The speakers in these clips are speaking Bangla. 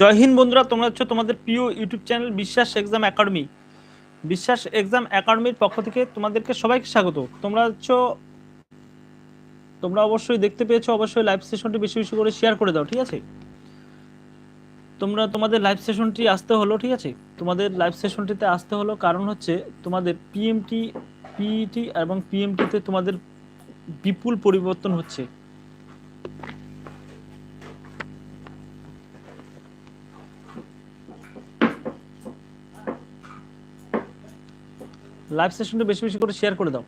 জয় হিন্দ বন্ধুরা, তোমরা হচ্ছে তোমাদের প্রিয় YouTube channel Biswas exam academy. Biswas exam একাডেমির পক্ষ থেকে তোমাদেরকে সবাইকে স্বাগত। তোমরা হচ্ছে, তোমরা অবশ্যই দেখতে পেয়েছ, অবশ্যই লাইভ সেশনটি বেশি বেশি করে শেয়ার করে দাও, ঠিক আছে? তোমরা তোমাদের লাইভ সেশনটি আসতে হলো, ঠিক আছে? তোমাদের লাইভ সেশনটিতে আসতে হলো কারণ হচ্ছে তোমাদের পিএমটি পিইটি E এবং পিএমটিতে তোমাদের বিপুল পরিবর্তন হচ্ছে। লাইভ সেশনটা বেশি বেশি করে শেয়ার করে দাও।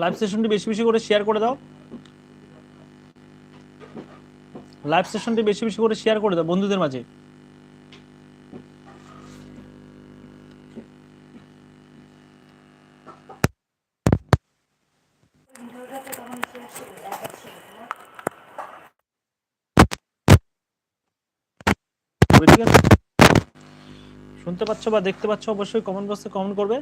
লাইভ সেশনটি বেশি বেশি করে শেয়ার করে দাও। লাইভ সেশনটি বেশি বেশি করে শেয়ার করে দাও বন্ধুদের মাঝে। শুনতে পাচ্ছ বা দেখতে পাচ্ছ অবশ্যই কমেন্ট বক্সে কমেন্ট করবে।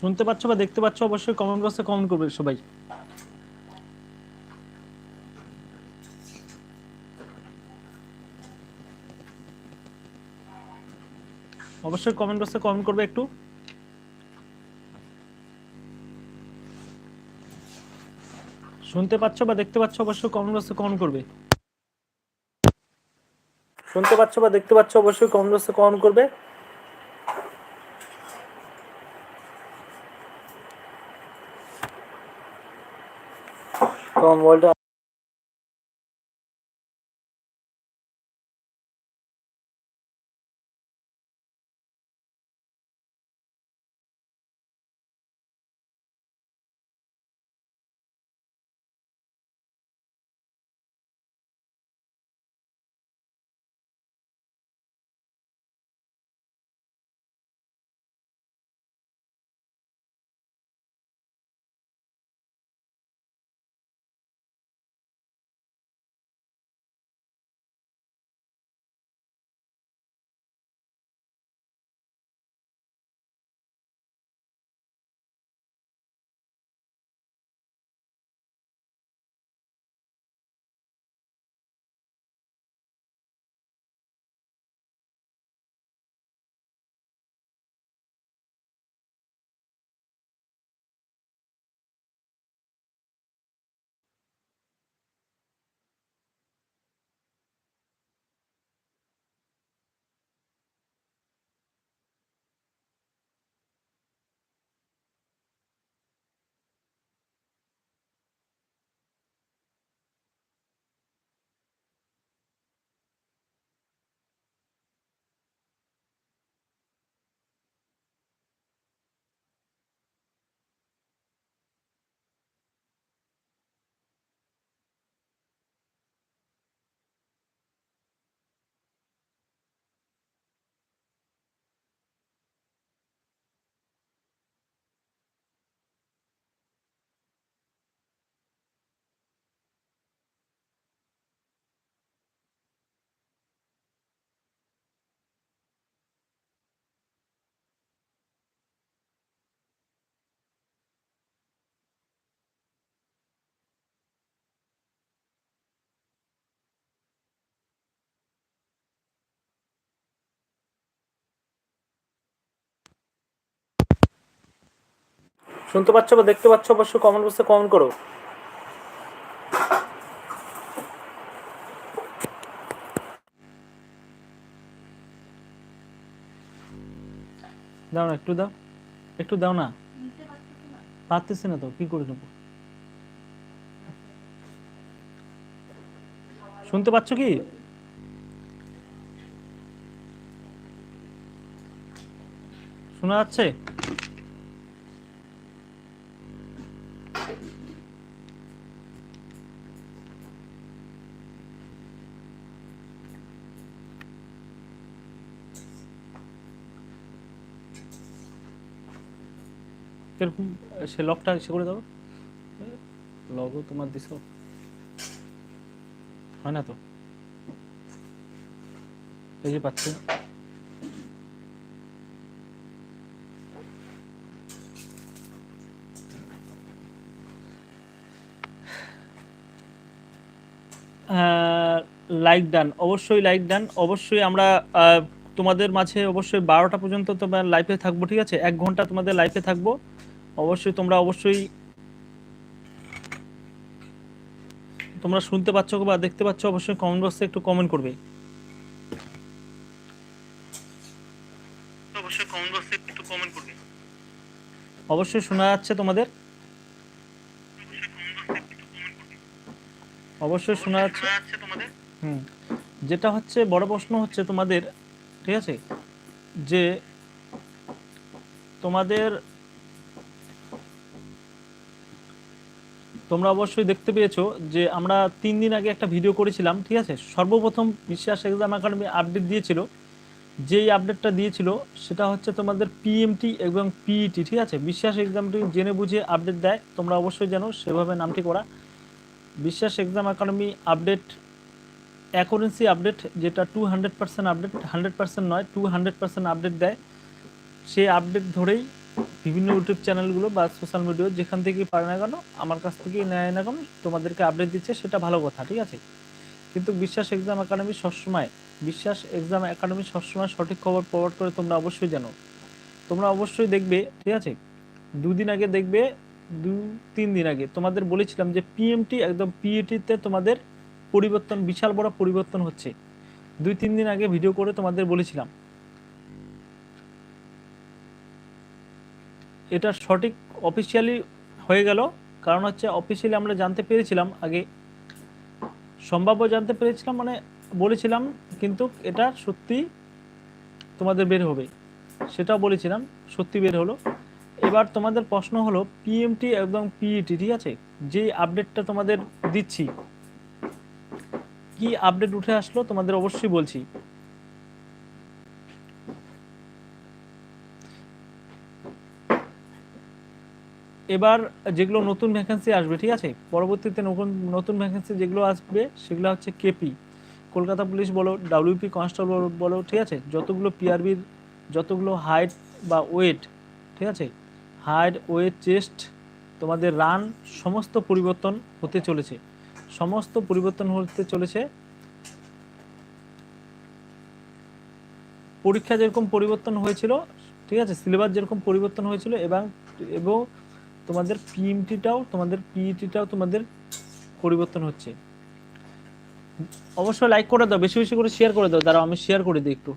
শুনতে পাচ্ছ বা দেখতে পাচ্ছ, অবশ্যই কমেন্ট বক্সে কমেন্ট করবে সবাই। অবশ্যই কমেন্ট বক্সে কমেন্ট করবে একটু। শুনতে পাচ্ছ বা দেখতে পাচ্ছ, অবশ্যই কমেন্ট বক্সে কমেন্ট করবে। শুনতে পাচ্ছ বা দেখতে পাচ্ছ, অবশ্যই কমেন্ট বক্সে কমেন্ট করবে। তোমার মোবাইলটা শুনতে পাচ্ছ বা দেখতে পাচ্ছ? অবশ্যই কমেন্ট বক্সে কমেন্ট করো। দাও না, একটু দাও। একটু দাও না। পারতেছি না তো, কি করে নেব? শুনতে পাচ্ছ কি? শোনা যাচ্ছে? কীরকম সে লকটা সে করে লগও তোমার দিছ। হয় না তো? এই যে পাচ্ছি। লাইক ডান অবশ্যই লাইক ডান অবশ্যই আমরা তোমাদের মাঝে অবশ্যই বারোটা পর্যন্ত তোমার লাইফে থাকব, ঠিক আছে? এক ঘণ্টা তোমাদের লাইফে থাকব। অবশ্যই তোমরা অবশ্যই তোমরা শুনতে পাচ্ছ বা দেখতে পাচ্ছ অবশ্যই কমেন্ট বক্সে একটু কমেন্ট করবে। অবশ্যই কমেন্ট বক্সে একটু কমেন্ট করবে। অবশ্যই শোনা যাচ্ছে তোমাদের? অবশ্যই শোনা যাচ্ছে তোমাদের? হুম। যেটা হচ্ছে বড় প্রশ্ন হচ্ছে তোমাদের ঠিক আছে? যে তোমাদের তোমরা অবশ্যই দেখতে পেয়েছ যে আমরা তিন দিন আগে একটা ভিডিও করেছিলাম, ঠিক আছে? সর্বপ্রথম বিশ্বাস এক্সাম একাডেমি আপডেট দিয়েছিল। যেই আপডেটটা দিয়েছিল, সেটা হচ্ছে তোমাদের পিএমটি এবং পিইটি ঠিক আছে? বিশ্বাস এক্সামটি জেনে বুঝে আপডেট দেয়, তোমরা অবশ্যই জানো, সেভাবে নামটি করা। Biswas exam academy update accuracy update যেটা two hundred percent update hundred percent নয় টু হান্ড্রেড পার্সেন্ট আপডেট দেয়। সেই আপডেট ধরেই বিভিন্ন ইউটিউব চ্যানেলগুলো বা সোশ্যাল মিডিয়া যেখান থেকেই পারে না কেন, আমার কাছ থেকেই নেয় না কেন, তোমাদেরকে আপডেট দিচ্ছে, সেটা ভালো কথা, ঠিক আছে? কিন্তু বিশ্বাস এক্সাম একাডেমি সবসময়, বিশ্বাস এক্সাম একাডেমি সবসময় সঠিক খবর প্রভাব করে তোমরা অবশ্যই জানো। তোমরা অবশ্যই দেখবে, ঠিক আছে? দুদিন আগে দেখবে, দু, তিন দিন আগে, তোমাদের বলেছিলাম যে পিএমটি একদম পিএটিতে তোমাদের পরিবর্তন, বিশাল বড় পরিবর্তন হচ্ছে। দুই, তিন দিন আগে ভিডিও করে তোমাদের বলেছিলাম। এটা সঠিক অফিসিয়ালি হয়ে গেল। কারণ হচ্ছে অফিসিয়ালি আমরা জানতে পেরেছিলাম, আগে সম্ভাব্য জানতে পেরেছিলাম মানে বলেছিলাম, কিন্তু এটা সত্যি তোমাদের বের হবে। সেটাও বলেছিলাম, সত্যি বের হলো। এবার তোমাদের প্রশ্ন হলো পিএমটি এবং পিইটি ঠিক আছে? যে আপডেটটা তোমাদের দিচ্ছি, কি আপডেট উঠে আসলো তোমাদের অবশ্যই বলছি। এবার যেগুলো নতুন ভ্যাকেন্সি আসবে, ঠিক আছে? পরবর্তীতে নতুন নতুন ভ্যাকেন্সি যেগুলো আসবে, সেগুলো হচ্ছে কেপি কলকাতা পুলিশ বলো ডাব্লিউপি কনস্টেবল বলো, ঠিক আছে? যতগুলো পিআরবির যতগুলো হাইট বা ওয়েট ঠিক আছে? হাইট ওয়েট চেস্ট তোমাদের রান সমস্ত পরিবর্তন হতে চলেছে। সমস্ত পরিবর্তন হতে চলেছে। পরীক্ষা যেরকম পরিবর্তন হয়েছিল, ঠিক আছে? সিলেবাস যেরকম পরিবর্তন হয়েছিল এবং এবং তোমাদের পিএমটিটাও তোমাদের পিইটিটাও তোমাদের পরিবর্তন হচ্ছে। অবশ্যই লাইক করে দাও, বেশি বেশি করে শেয়ার করে দাও। দাঁড়াও, আমি শেয়ার করে দিই একটু।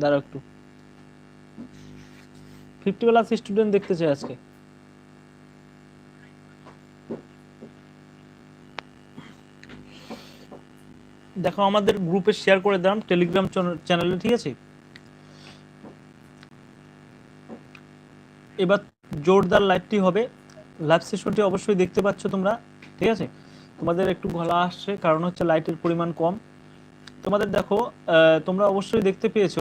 দাঁড়াও একটু। ফিফটি প্লাস স্টুডেন্ট দেখতে চাই আজকে। দেখো, আমাদের গ্রুপে শেয়ার করে দিলাম টেলিগ্রাম চ্যানেলে ঠিক আছে? এবার জোরদার লাইভটি হবে। লাইভ সেশনটি অবশ্যই দেখতে পাচ্ছ তোমরা, ঠিক আছে? তোমাদের একটু গলা আসছে, কারণ হচ্ছে লাইটের পরিমাণ কম। তোমাদের দেখো তোমরা অবশ্যই দেখতে পেয়েছ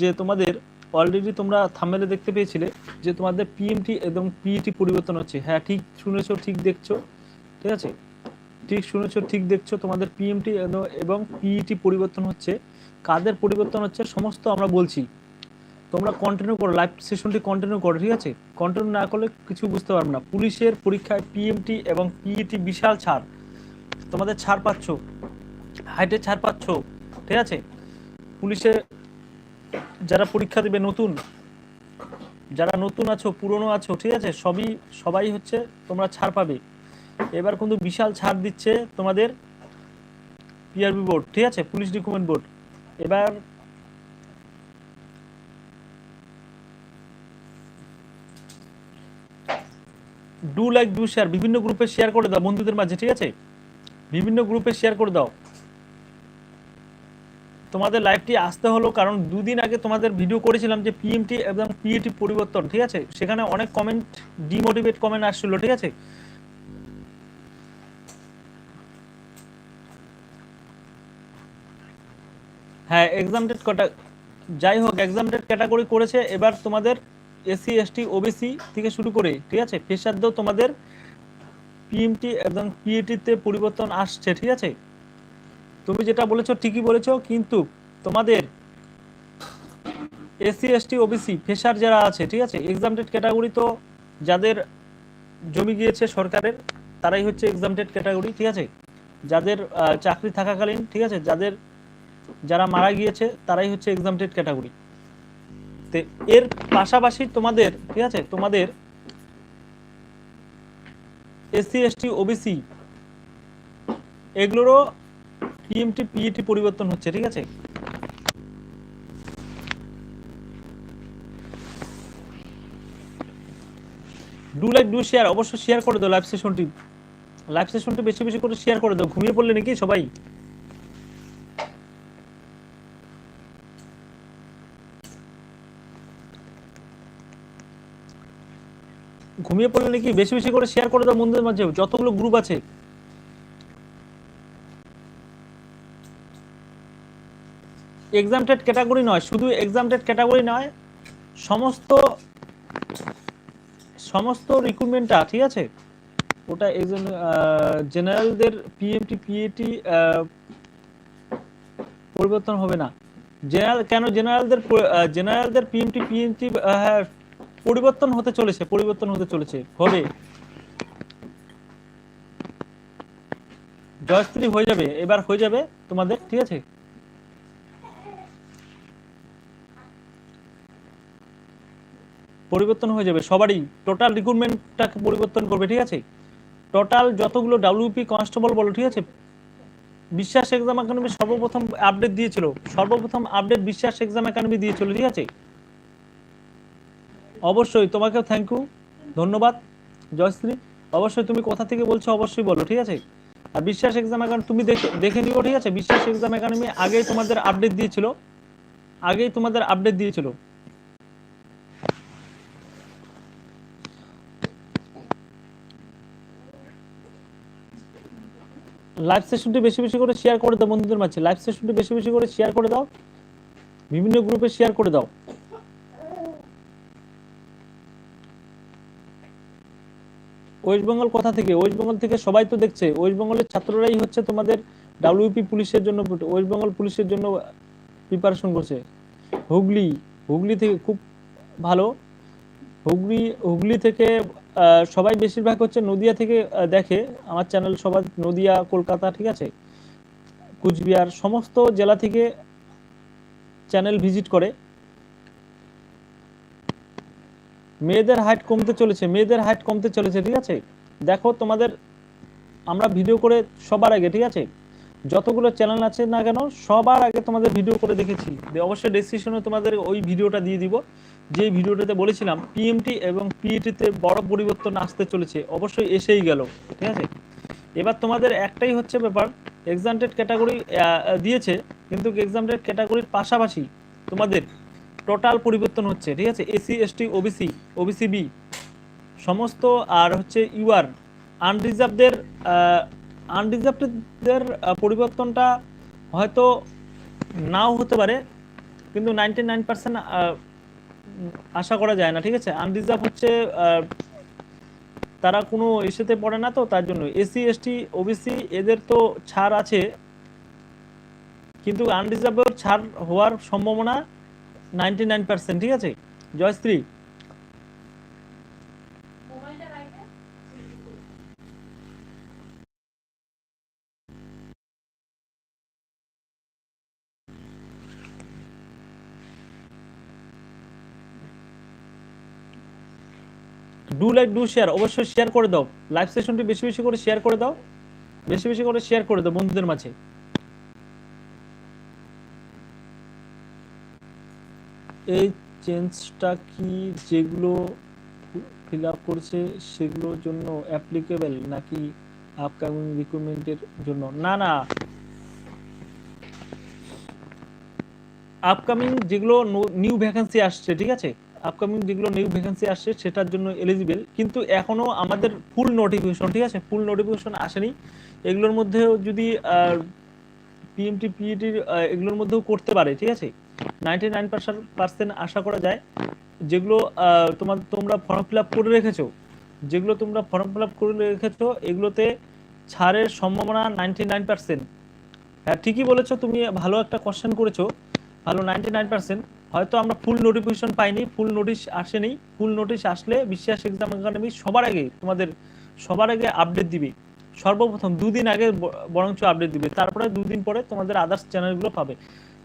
যে তোমাদের অলরেডি তোমরা থামেলে দেখতে পেয়েছিলে যে তোমাদের পিএমটি এবং পিইটি পরিবর্তন হচ্ছে। হ্যাঁ ঠিক শুনেছো, ঠিক দেখছ, ঠিক আছে? ঠিক শুনেছো, ঠিক দেখছ, তোমাদের পিএমটি এবং পিইটি পরিবর্তন হচ্ছে। কাদের পরিবর্তন হচ্ছে, সমস্ত আমরা বলছি। তোমরা কন্টিনিউ করো লাইভ সেশনটি কন্টিনিউ করো, ঠিক আছে? কন্টিনিউ না করলে কিছু বুঝতে পারবে না। পুলিশের পরীক্ষায় পিএমটি এবং পিইটি বিশাল ছাড়। তোমাদের ছাড় পাচ্ছ। হাইটে ছাড় পাচ্ছ। ঠিক আছে? পুলিশে যারা পরীক্ষা দেবে নতুন, যারা নতুন আছো, পুরনো আছো, ঠিক আছে? সবই, সবাই হচ্ছে তোমরা ছাড় পাবে। এবার কিন্তু বিশাল ছাড় দিচ্ছে তোমাদের পিআরবি বোর্ড ঠিক আছে? পুলিশ রিক্রুটমেন্ট বোর্ড এবার ডু লাইক ডু শেয়ার বিভিন্ন গ্রুপে শেয়ার করে দাও বন্ধুদের মাঝে, ঠিক আছে? বিভিন্ন গ্রুপে শেয়ার করে দাও। তোমাদের লাইভটি আসতে হলো কারণ দুদিন আগে তোমাদের ভিডিও করেছিলাম যে পিএমটি এবং পিএটি পরিবর্তন, ঠিক আছে? সেখানে অনেক কমেন্ট ডিমোটিভেট কমেন্ট আসছিল, ঠিক আছে? হ্যাঁ এক্সামটেড কটা যাই হোক এক্সামটেড ক্যাটাগরি করেছে, এবার তোমাদের এসসি এসটি ওবিসি থেকে শুরু করে, ঠিক আছে? ফেসারদেও তোমাদের পিএমটি এবং পিএটিতে পরিবর্তন আসছে, ঠিক আছে? তুমি যেটা বলেছ ঠিকই বলেছ, কিন্তু তোমাদের এসসি এসটি ওবিসি ফেসার যারা আছে, ঠিক আছে? এক্সামটেড ক্যাটাগরি তো যাদের জমি গিয়েছে সরকারের, তারাই হচ্ছে এক্সামটেড ক্যাটাগরি ঠিক আছে? যাদের চাকরি থাকাকালীন, ঠিক আছে? যাদের যারা মারা গিয়েছে, তারাই হচ্ছে এক্সামটেড ক্যাটাগরি তো এর পাশাপাশি তোমাদের, ঠিক আছে? তোমাদের এসসি, এসটি, ওবিসি এগুলোরও পিএমটি পিইটি পরিবর্তন হচ্ছে, ঠিক আছে? ডু লাইক ডু শেয়ার অবশ্যই শেয়ার করে দাও লাইভ সেশনটি লাইভ সেশনটি বেশি বেশি করে শেয়ার করে দাও। ঘুমিয়ে পড়লে নাকি সবাই? ঘুমিয়ে পড়লে নাকি বেশি বেশি করে শেয়ার করে দাও বন্ধুদের মাঝে, যতগুলো গ্রুপ আছে। এক্সামটেড ক্যাটাগরি নয়, শুধু এক্সামটেড ক্যাটাগরি নয়, সমস্ত সমস্ত রিক্রুটমেন্টটা ঠিক আছে? ওটা এক্সাম জেনারেলদের পিএমটি পিএটি পরিবর্তন হবে না। জেনারেল কেন জেনারেলদের জেনারেলদের পিএমটি পিএমটি পরিবর্তন হতে চলেছে, পরিবর্তন হতে চলেছে। হবে জয়স্ত্রী হয়ে যাবে, এবার হয়ে যাবে তোমাদের, ঠিক আছে? পরিবর্তন হয়ে যাবে সবারই টোটাল রিক্রুটমেন্টটাকে পরিবর্তন করবে, ঠিক আছে? টোটাল যতগুলো ডাব্লিউপি কনস্টেবল বলো, ঠিক আছে? বিশ্বাস এক্সাম একাডেমি সর্বপ্রথম আপডেট দিয়েছিল, সর্বপ্রথম আপডেট বিশ্বাস এক্সাম একাডেমি দিয়েছিল, ঠিক আছে? অবশ্যই, তোমাকেও থ্যাংক ইউ ধন্যবাদ, জয়শ্রী। অবশ্যই তুমি কোথা থেকে বলছো অবশ্যই বলো, ঠিক আছে? আর বিশ্বাস এক্সাম একাডেমি তুমি দেখে নিও, ঠিক আছে? বিশ্বাস এক্সাম একাডেমি আগেই তোমাদের আপডেট দিয়েছিল। আগেই তোমাদের আপডেট দিয়েছিল। লাইভ সেশনটি বেশি বেশি করে শেয়ার করে দাও বন্ধুদের মাঝে। লাইভ সেশনটি বেশি বেশি করে শেয়ার করে দাও। বিভিন্ন গ্রুপে শেয়ার করে দাও। ওয়েস্ট বেঙ্গল কোথা থেকে? ওয়েস্ট বেঙ্গল থেকে সবাই তো দেখছে। ওয়েস্ট বেঙ্গলের ছাত্ররাই হচ্ছে তোমাদের ডাব্লিউপি পুলিশের জন্য ওয়েস্ট বেঙ্গল পুলিশের জন্য প্রিপারেশন করছে। হুগলি হুগলি থেকে খুব ভালো। হুগলি হুগলি থেকে সবাই বেশিরভাগ হচ্ছে নদিয়া থেকে দেখে। আমার চ্যানেল সবাই নদিয়া, কলকাতা, ঠিক আছে? কুচবিহার, সমস্ত জেলা থেকে চ্যানেল ভিজিট করে। মেয়েদের হাইট কমতে চলেছে, মেয়েদের হাইট কমতে চলেছে, ঠিক আছে? দেখো তোমাদের, আমরা ভিডিও করে সবার আগে, ঠিক আছে? যতগুলো চ্যানেল আছে না কেন, সবার আগে তোমাদের ভিডিও করে দেখেছি। অবশ্যই ডেসক্রিপশনে তোমাদের ওই ভিডিওটা দিয়ে দিব। যে ভিডিওটাতে বলেছিলাম পিএমটি এবং পিইটিতে বড় পরিবর্তন আসতে চলেছে, অবশ্যই এসেই গেল, ঠিক আছে? এবার তোমাদের একটাই হচ্ছে ব্যাপার এক্সামটেড ক্যাটাগরি দিয়েছে, কিন্তু এক্সামটেড ক্যাটাগরির পাশাপাশি তোমাদের টোটাল পরিবর্তন হচ্ছে, ঠিক আছে? SC ST, OBC OBC B সমস্ত আর হচ্ছে ইউআর। আনরিজার্ভদের আনরিজার্ভদের পরিবর্তনটা হয়তো নাও হতে পারে, কিন্তু নাইনটি নাইন পার্সেন্ট আশা করা যায় না, ঠিক আছে? আনরিজার্ভ হচ্ছে তারা কোনো ইস্যুতে পড়ে না তো, তার জন্য। এসি, এসটি, ওবিসি, এদের তো ছাড় আছে, কিন্তু আনরিজার্ভের ছাড় হওয়ার সম্ভাবনা নাইনটি নাইন পার্সেন্ট, ঠিক আছে? Joyshree. Do like do share অবশ্যই শেয়ার করে দাও। লাইভ সেশনটি বেশি বেশি করে শেয়ার করে দাও। বেশি বেশি করে শেয়ার করে দাও বন্ধুদের মাঝে। এই চেঞ্জটা কি যেগুলো ফিল আপ করছে সেগুলোর জন্য অ্যাপ্লিকেবল নাকি আপকামিং রিক্রুটমেন্টের জন্য? না না। আপকামিং যেগুলো নিউ ভ্যাকেন্সি আসছে, ঠিক আছে? আপকামিং যেগুলো নিউ ভ্যাকেন্সি আসছে সেটার জন্য এলিজিবল কিন্তু এখনও আমাদের ফুল নোটিফিকেশন ঠিক আছে? ফুল নোটিফিকেশন আসেনি। এগুলোর মধ্যেও যদি পিএমটি পিইটির এগুলোর মধ্যেও করতে পারে, ঠিক আছে? নাইনটি নাইন পার্সেন্ট আশা করা যায় যেগুলো তোমার, তোমরা ফর্ম করে রেখেছো। যেগুলো তোমরা ফর্ম করে রেখেছো, এগুলোতে ছাড়ের সম্ভাবনা নাইনটি নাইন পার্সেন্ট হ্যাঁ ঠিকই বলেছ, তুমি ভালো একটা কোশ্চেন করেছ। ভালো নাইনটি নাইন পার্সেন্ট হয়তো আমরা ফুল নোটিফিকেশন পাইনি ফুল নোটিশ আসেনি। ফুল নোটিশ আসলে বিশ্বাস এক্সাম একাডেমি সবার আগে তোমাদের, সবার আগে আপডেট দিবে। সর্বপ্রথম দুদিন আগে বরঞ্চ আপডেট দিবে। তারপরে দুদিন পরে তোমাদের আদার্স চ্যানেলগুলো পাবে।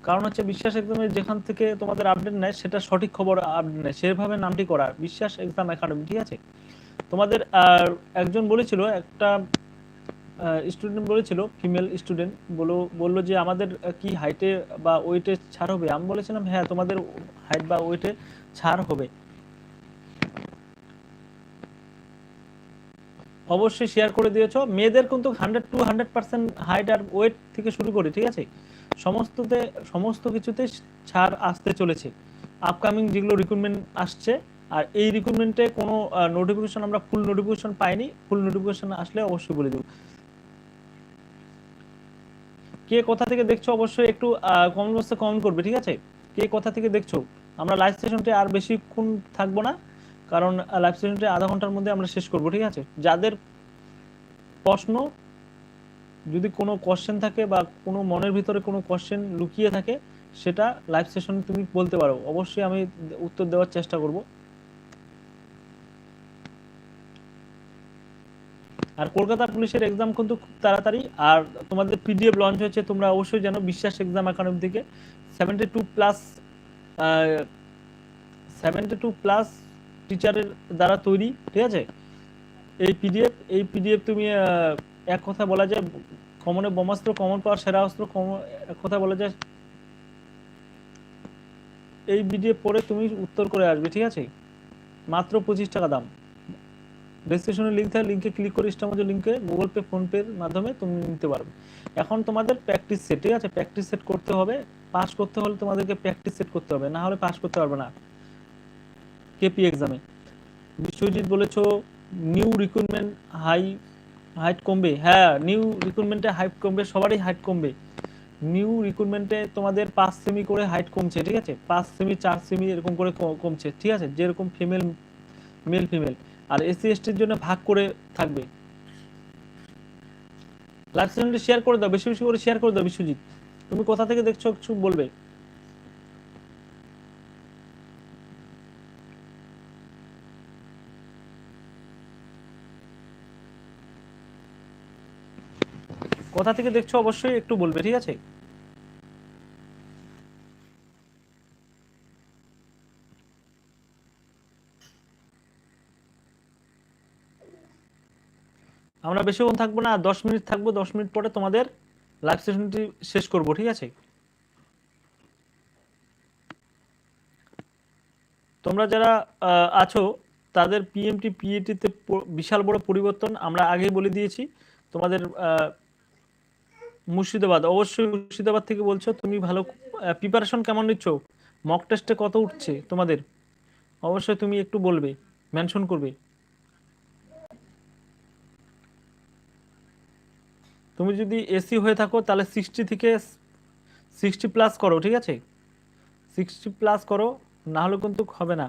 কারণ হচ্ছে বিশ্বাস এক্সামের যেখান থেকে তোমাদের আপডেট নেয়, সেটা সঠিক খবর আপডেট নেয়। সেভাবে নামটি করা বিশ্বাস এক্সাম একাডেমি ঠিক আছে? তোমাদের একজন বলেছিল, একটা স্টুডেন্ট বলেছিল ফিমেল স্টুডেন্ট বলো, বলল যে আমাদের কি হাইটে বা ওয়েটে ছাড় হবে? আমি বলেছিলাম হ্যাঁ তোমাদের হাইট বা ওয়েটে ছাড় হবে। অবশ্যই শেয়ার করে দিয়েছ। মেয়েদের কিন্তু hundred two hundred percent height আর ওয়েট থেকে শুরু করে, ঠিক আছে? সমস্ততে, সমস্ত কিছুতে ছাড় আসতে চলেছে। আপকামিং যেগুলো রিক্রুটমেন্ট আসছে, আর এই রিক্রুটমেন্টে কোনো নোটিফিকেশন আমরা ফুল নোটিফিকেশন পাইনি। ফুল নোটিফিকেশন আসলে অবশ্যই বলে দেবো। কে কোথা থেকে দেখছ অবশ্যই একটু কমেন্ট বক্সে কমেন্ট করবে, ঠিক আছে? কে কোথা থেকে দেখছ? আমরা লাইভ সেশনটি আর বেশিক্ষণ থাকব না, কারণ লাইভ সেশনটি আধা ঘণ্টার মধ্যে আমরা শেষ করব, ঠিক আছে? যাদের প্রশ্ন যদি কোনো কোশ্চেন থাকে বা কোনো মনের ভিতরে কোনো কোশ্চেন লুকিয়ে থাকে, সেটা লাইভ সেশনে তুমি বলতে পারো। অবশ্যই আমি উত্তর দেওয়ার চেষ্টা করব। আর কলকাতা পুলিশের এক্সাম কিন্তু খুব তাড়াতাড়ি, আর তোমাদের পিডিএফ লঞ্চ হয়েছে, তোমরা অবশ্যই জানো বিশ্বাস এক্সাম একাডেমি থেকে। Seventy two plus seventy two plus টিচারের দ্বারা তৈরি, ঠিক আছে? এই পিডিএফ এই পিডিএফ তুমি এক কথা বলা যায়, কমনে বোমাস্ত্র কমন পাওয়ার সেরা অস্ত্র এক কথা বলা যায়, এই পিডিএফ পড়ে তুমি উত্তর করে আসবে, ঠিক আছে? মাত্র পঁচিশ টাকা দাম। ডেসক্রিপশনের লিঙ্ক থাকে লিঙ্কে ক্লিক করে ইস্টামোজের লিঙ্কে গুগল পে ফোনপের মাধ্যমে তুমি নিতে পারবে। এখন তোমাদের প্র্যাকটিস সেট ঠিক আছে? প্র্যাকটিস সেট করতে হবে পাস করতে হলে তোমাদেরকে প্র্যাকটিস সেট করতে হবে, না হলে পাস করতে পারবে না। কেপি এক্সামে বিশ্বজিৎ বলেছ নিউ রিক্রুটমেন্ট হাই হাইট কমবে। হ্যাঁ নিউ রিক্রুটমেন্টে হাইট কমবে, সবারই হাইট কমবে। নিউ রিক্রুটমেন্টে তোমাদের পাঁচ সেমি করে হাইট কমছে, ঠিক আছে? পাঁচ সেমি চার সেমি এরকম করে কমছে, ঠিক আছে? যেরকম ফিমেল মেল ফিমেল আর এসসি এসটির জন্য ভাগ করে থাকবে। লাইভ শেয়ার করে দাও, বেশি বেশি করে শেয়ার করে দাও, বিশ্বজিৎ। তুমি কোথা থেকে দেখছ, কিছু বলবে? কোথা থেকে দেখছ অবশ্যই একটু বলবে, ঠিক আছে? আমরা বেশিক্ষণ থাকব না দশ মিনিট থাকব, দশ মিনিট পরে তোমাদের লাইভ সেশনটি শেষ করব, ঠিক আছে? তোমরা যারা আছো, তাদের পিএমটি পিএটিতে বিশাল বড় পরিবর্তন আমরা আগেই বলে দিয়েছি। তোমাদের মুর্শিদাবাদ। অবশ্যই মুর্শিদাবাদ থেকে বলছো, তুমি ভালো প্রিপারেশন কেমন নিচ্ছ? মক টেস্টে কত উঠছে তোমাদের? অবশ্যই তুমি একটু বলবে মেনশন করবে। তুমি যদি এসি হয়ে থাকো, তাহলে সিক্সটি থেকে সিক্সটি প্লাস করো, ঠিক আছে? সিক্সটি প্লাস করো না হলে কিন্তু হবে না।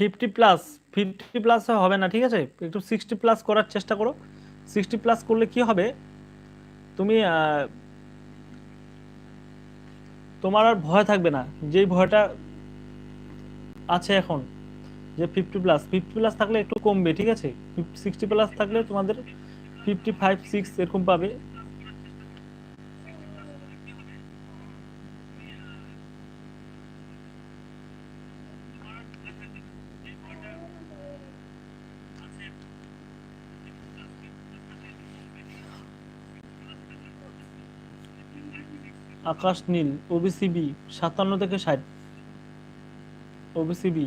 ফিফটি প্লাস ফিফটি প্লাস হবে না, ঠিক আছে? একটু সিক্সটি প্লাস করার চেষ্টা করো। সিক্সটি প্লাস করলে কি হবে? তুমি তোমার আর ভয় থাকবে না। যেই ভয়টা আছে এখন, যে ফিফটি প্লাস ফিফটি প্লাস থাকলে একটু কমবে, ঠিক আছে? সিক্সটি প্লাস থাকলে তোমাদের ফিফটি ফাইভ সিক্স এরকম পাবে। আকাশ নীল ওবিসিবি সাতান্ন থেকে ষাট। ওবিসিবি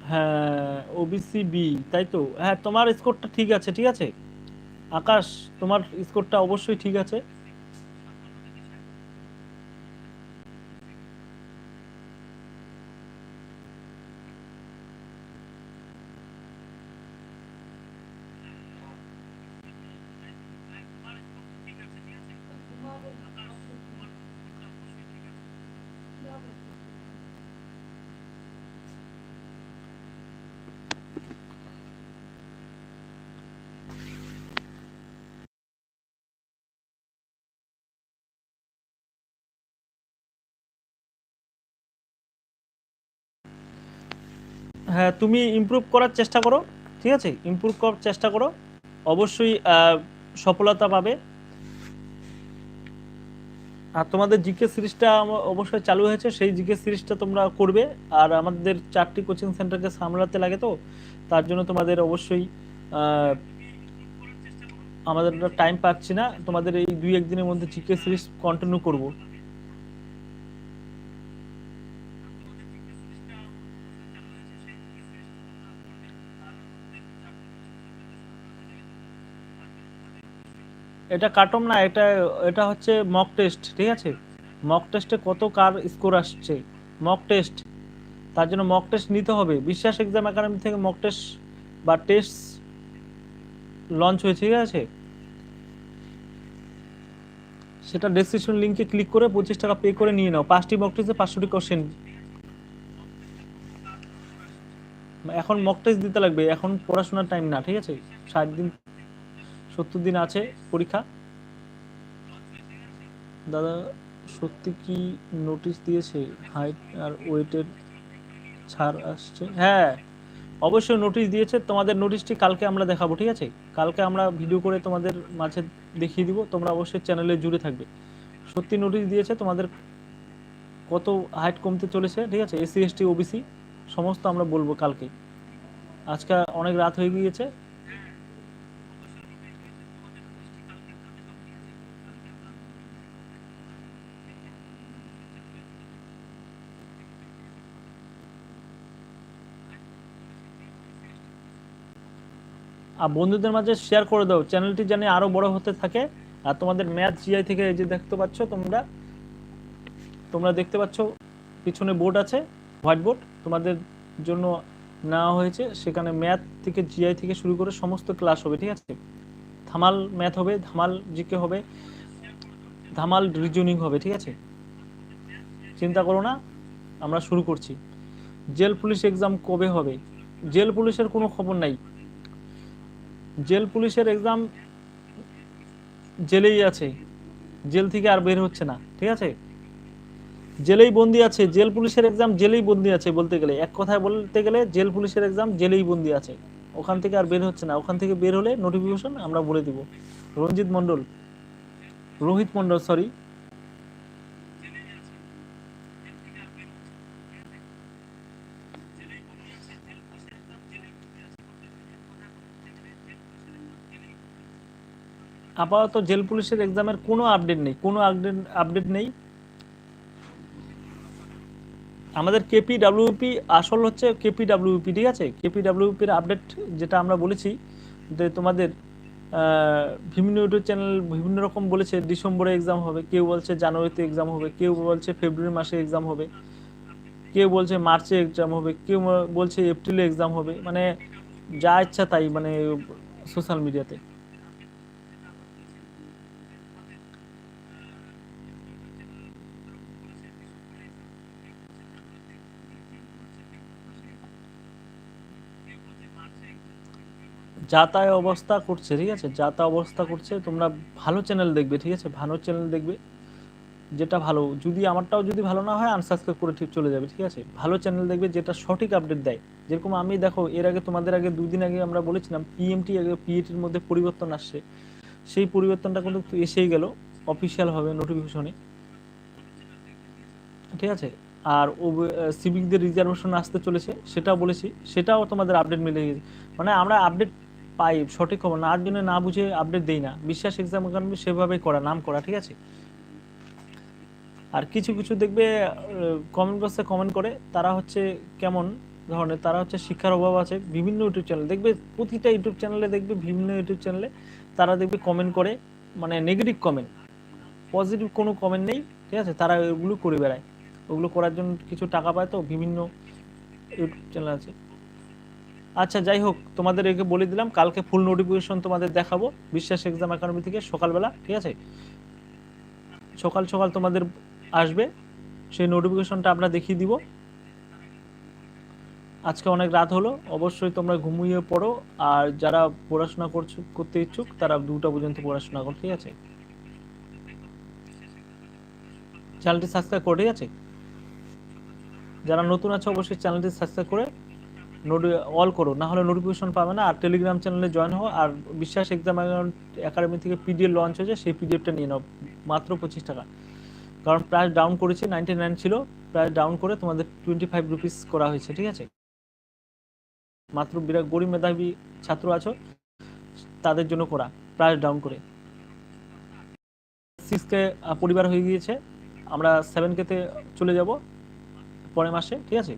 হ্যাঁ ওবিসি বি তাই তো? হ্যাঁ তোমার স্কোরটা ঠিক আছে ঠিক আছে? আকাশ, তোমার স্কোরটা অবশ্যই ঠিক আছে। হ্যাঁ তুমি ইমপ্রুভ করার চেষ্টা করো, ঠিক আছে? ইমপ্রুভ করার চেষ্টা করো। অবশ্যই সফলতা পাবে। আর তোমাদের জিকে সিরিজটা অবশ্যই চালু হয়েছে, সেই জিকে সিরিজটা তোমরা করবে। আর আমাদের চারটি কোচিং সেন্টারকে সামলাতে লাগে তো, তার জন্য তোমাদের অবশ্যই আমাদের টাইম পাচ্ছি না। তোমাদের এই দুই একদিনের মধ্যে জিকে সিরিজ কন্টিনিউ করব। এটা কাটম না, এটা এটা হচ্ছে মক টেস্ট ঠিক আছে? মক টেস্টে কত কার স্কোর আসছে? মক টেস্ট তার জন্য মক টেস্ট নিতে হবে। বিশ্বাস এক্সাম একাডেমি থেকে মক টেস্ট বা টেস্ট লঞ্চ হয়েছে, ঠিক আছে? সেটা ডেসক্রিপশন লিংকে ক্লিক করে পঁচিশ টাকা পে করে নিয়ে নাও। পাঁচটি মক টেস্টে পাঁচশোটি কোশ্চেন এখন মক টেস্ট দিতে লাগবে, এখন পড়াশোনার টাইম না, ঠিক আছে? ষাট দিন সত্তর দিন আছে পরীক্ষা। দাদা, সত্যি কি নোটিশ দিয়েছে হাইট আর ওয়েটের ছাড় আসছে? হ্যাঁ অবশ্যই নোটিশ দিয়েছে। তোমাদের নোটিশটি কালকে আমরা দেখাবো, ঠিক আছে? কালকে আমরা ভিডিও করে তোমাদের মাঝে দেখিয়ে দিব। তোমরা অবশ্যই চ্যানেলে জুড়ে থাকবে। সত্যি নোটিশ দিয়েছে তোমাদের কত হাইট কমতে চলেছে, ঠিক আছে? এসসি এসটি ওবিসি সমস্ত আমরা বলব কালকে। আজকে অনেক রাত হয়ে গিয়েছে। আর বন্ধুদের মাঝে শেয়ার করে দাও। চ্যানেলটি জানি আরও বড় হতে থাকে। আর তোমাদের ম্যাথ জিআই থেকে এই যে দেখতে পাচ্ছ তোমরা তোমরা দেখতে পাচ্ছ পিছনে বোর্ড আছে হোয়াইট বোর্ড তোমাদের জন্য নেওয়া হয়েছে। সেখানে ম্যাথ থেকে জিআই থেকে শুরু করে সমস্ত ক্লাস হবে, ঠিক আছে? ধামাল ম্যাথ হবে, ধামাল জিকে হবে, ধামাল রিজনিং হবে, ঠিক আছে? চিন্তা করো না, আমরা শুরু করছি। জেল পুলিশ এক্সাম কবে হবে? জেল পুলিশের কোনো খবর নাই। জেল পুলিশের এক্সাম জেলেই আছে। জেল থেকে আর বের হচ্ছে না, ঠিক আছে? জেলেই বন্দি আছে, জেল পুলিশের এক্সাম জেলেই বন্দি আছে বলতে গেলে। এক কথায় বলতে গেলে জেল পুলিশের এক্সাম জেলেই বন্দি আছে। ওখান থেকে আর বের হচ্ছে না। ওখান থেকে বের হলে নোটিফিকেশন আমরা বলে দিব। রঞ্জিত মন্ডল রোহিত মন্ডল সরি আপাতত জেল পুলিশের এক্সামের কোনো আপডেট নেই, কোনো আপডেট আপডেট নেই। আমাদের কেপি ডাব্লিউপি আসল হচ্ছে কেপি ডাব্লিউপি ঠিক আছে? কেপি ডাব্লিউপির আপডেট যেটা আমরা বলেছি, যে তোমাদের বিভিন্ন ইউটিউব চ্যানেল বিভিন্ন রকম বলেছে, ডিসেম্বরে এক্সাম হবে, কেউ বলছে জানুয়ারিতে এক্সাম হবে, কেউ বলছে ফেব্রুয়ারি মাসে এক্সাম হবে, কেউ বলছে মার্চে এক্সাম হবে, কেউ বলছে এপ্রিলে এক্সাম হবে মানে যা ইচ্ছা তাই মানে সোশ্যাল মিডিয়াতে যাতায় অবস্থা করছে, ঠিক আছে? যাতা অবস্থা করছে, তোমরা ভালো চ্যানেল দেখবে, ঠিক আছে? ভালো চ্যানেল দেখবে, যেটা ভালো। যদি আমারটাও যদি ভালো না হয় আনসাবস্ক্রাইব করে ঠিক চলে যাবে, ঠিক আছে? ভালো চ্যানেল দেখবে, যেটা সঠিক আপডেট দেয়। যেরকম আমি দেখো, এর আগে তোমাদের আগে দুদিন আগে আমরা বলেছিলাম পিএমটি আগে পিএটির মধ্যে পরিবর্তন আসছে। সেই পরিবর্তনটা কিন্তু এসেই গেল অফিসিয়াল হবে নোটিফিকেশনে ঠিক আছে? আর ও সিভিকদের রিজার্ভেশন আসতে চলেছে, সেটাও বলেছি, সেটাও তোমাদের আপডেট মিলে গেছে। মানে আমরা আপডেট পাই, সঠিক খবর না। আর জন্য না বুঝে আপডেট দেই না। বিশ্বাস এক্সাম একাডেমি সেভাবেই করা, নাম করা, ঠিক আছে? আর কিছু কিছু দেখবে কমেন্ট বক্সে কমেন্ট করে, তারা হচ্ছে কেমন ধরনের, তারা হচ্ছে শিক্ষার অভাব আছে, বিভিন্ন ইউটিউব চ্যানেল দেখবে প্রতিটা ইউটিউব চ্যানেলে দেখবে বিভিন্ন ইউটিউব চ্যানেলে তারা দেখবে কমেন্ট করে মানে নেগেটিভ কমেন্ট পজিটিভ কোনো কমেন্ট নেই, ঠিক আছে? তারা ওগুলো করে বেড়ায়। ওগুলো করার জন্য কিছু টাকা পায় তো, বিভিন্ন ইউটিউব চ্যানেল আছে। আচ্ছা যাই হোক, তোমাদের একে বলে দিলাম, কালকে ফুল নোটিফিকেশন তোমাদের দেখাবো, বিশ্বাস এক্সাম একাডেমি থেকে সকালবেলা, ঠিক আছে? সকাল সকাল তোমাদের আসবে, সেই নোটিফিকেশনটা আমরা দেখিয়ে দিব। আজকে অনেক রাত হলো, অবশ্যই তোমরা ঘুমিয়ে পড়ো, আর যারা পড়াশোনা করছ, করতে ইচ্ছুক, তারা দুটা পর্যন্ত পড়াশোনা করো, ঠিক আছে? চ্যানেলটি সাবস্ক্রাইব করে, ঠিক আছে? যারা নতুন আছে, অবশ্যই চ্যানেলটি সাবস্ক্রাইব করে নোটি অল করো, না হলে নোটিফিকেশন পাবে না, আর টেলিগ্রাম চ্যানেলে জয়েন হও, আর বিশ্বাস এক্সাম একাডেমি থেকে পিডিএফ লঞ্চ হয়েছে, সেই পিডিএফটা নিয়ে নাও, মাত্র পঁচিশ টাকা। কারণ প্রাইস ডাউন করেছি নাইনটি নাইন ছিল প্রাইস ডাউন করে তোমাদের টোয়েন্টি ফাইভ রুপিস করা হয়েছে, ঠিক আছে? মাত্র বিরাট গরিব মেধাবী ছাত্র আছো, তাদের জন্য করা প্রাইস ডাউন করে। সিক্স কে পরিবার হয়ে গিয়েছে, আমরা সেভেন কেতে চলে যাব, পরের মাসে, ঠিক আছে?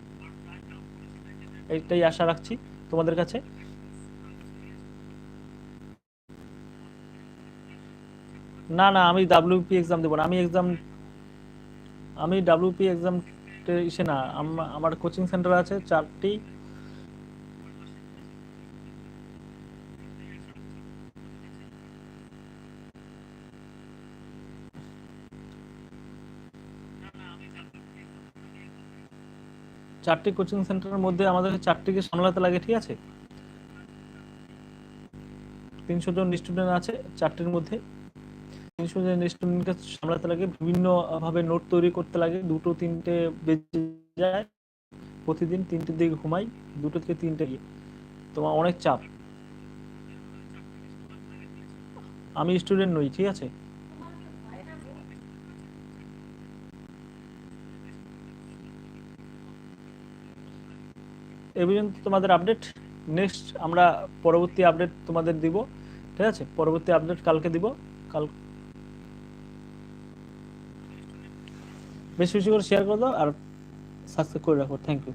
এইটাই আশা রাখছি তোমাদের কাছে। না না, আমি ডাব্লিউপি এক্সাম দেবো না। আমি এক্সাম আমি ডাব্লিউপি এক্সাম ইসে না, আম- আমার কোচিং সেন্টার আছে চারটি চারটি কোচিং সেন্টারের মধ্যে আমাদের চারটিকে সামলাতে লাগে, ঠিক আছে? তিনশো জন স্টুডেন্ট আছে চারটির মধ্যে। তিনশো জন স্টুডেন্টকে সামলাতে লাগে বিভিন্ন ভাবে নোট তৈরি করতে লাগে, দুটো, তিনটে বেজে যায়। প্রতিদিন তিনটের দিকে ঘুমাই, দুটো থেকে তিনটে গিয়ে। তোমার অনেক চাপ। আমি স্টুডেন্ট নই, ঠিক আছে? এই পর্যন্ত তোমাদের আপডেট নেক্সট আমরা পরবর্তী আপডেট তোমাদের দিব, ঠিক আছে? পরবর্তী আপডেট কালকে দিব, কাল বেশি বেশি করে শেয়ার করে দাও আর সাবস্ক্রাইব করে রাখো। Thank you